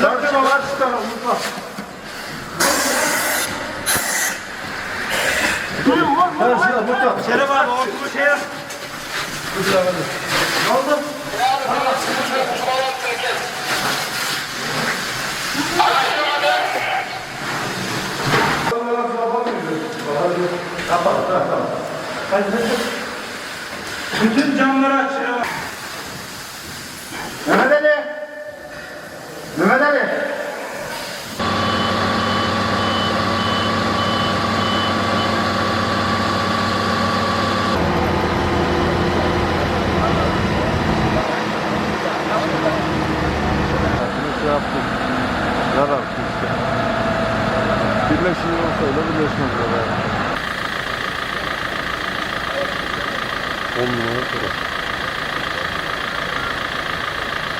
Tartışma var tarafa unutma. Karşıda burada. Şeref abi hortumu şey yap. Ne oldu? Kapat, hadi. Bütün camları aç Şeref abi. Mehmet Ali. Mehmet yaptık. Yarar işte. Birleşiyor olsaydı birleşmez beraber. 10 numara sonra.